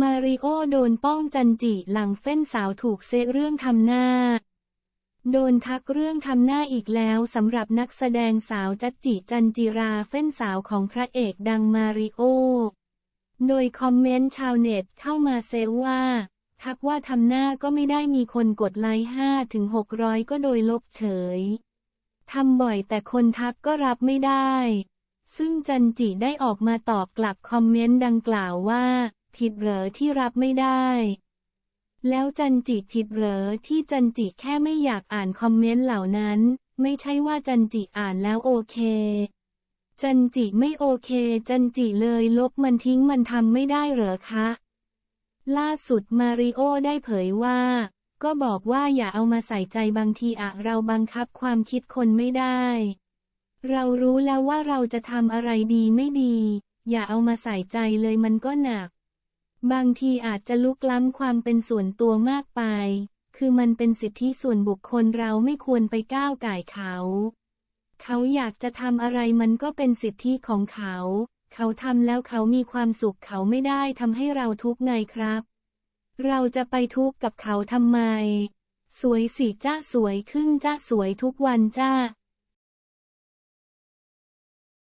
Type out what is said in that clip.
มาริโอโดนป้องจันจิหลังเฟ้นสาวถูกเซะเรื่องทำหน้า โดนทักเรื่องทำหน้าอีกแล้วสำหรับนักแสดงสาวจัจจิจันจิราเฟ้นสาวของพระเอกดังมาริโอ โดยคอมเมนต์ชาวเน็ตเข้ามาเซว่า ทักว่าทำหน้าก็ไม่ได้มีคนกดไลค์5ถึง600ก็โดยลบเฉยทำบ่อยแต่คนทักก็รับไม่ได้ ซึ่งจันจิได้ออกมาตอบกลับคอมเมนต์ดังกล่าวว่า ผิดเหรอที่รับไม่ได้ แล้วจันจิผิดเหรอที่จันจิแค่ไม่อยากอ่านคอมเมนต์เหล่านั้น ไม่ใช่ว่าจันจิอ่านแล้วโอเค จันจิไม่โอเค จันจิเลยลบมันทิ้งมันทำไม่ได้เหรอคะ ล่าสุดมาริโอได้เผยว่า ก็บอกว่าอย่าเอามาใส่ใจบางทีอะเราบังคับความคิดคนไม่ได้ เรารู้แล้วว่าเราจะทำอะไรดีไม่ดี อย่าเอามาใส่ใจเลยมันก็หนัก บางทีอาจจะลุกล้ำความเป็นส่วนตัวมากไป คือมันเป็นสิทธิส่วนบุคคลเราไม่ควรไปก้าวไก่เขา เขาอยากจะทำอะไรมันก็เป็นสิทธิของเขา เขาทำแล้วเขามีความสุขเขาไม่ได้ทำให้เราทุกข์ไงครับ เราจะไปทุกข์กับเขาทำไม สวยสิจ้าสวยขึ้นจ้าสวยทุกวันจ้า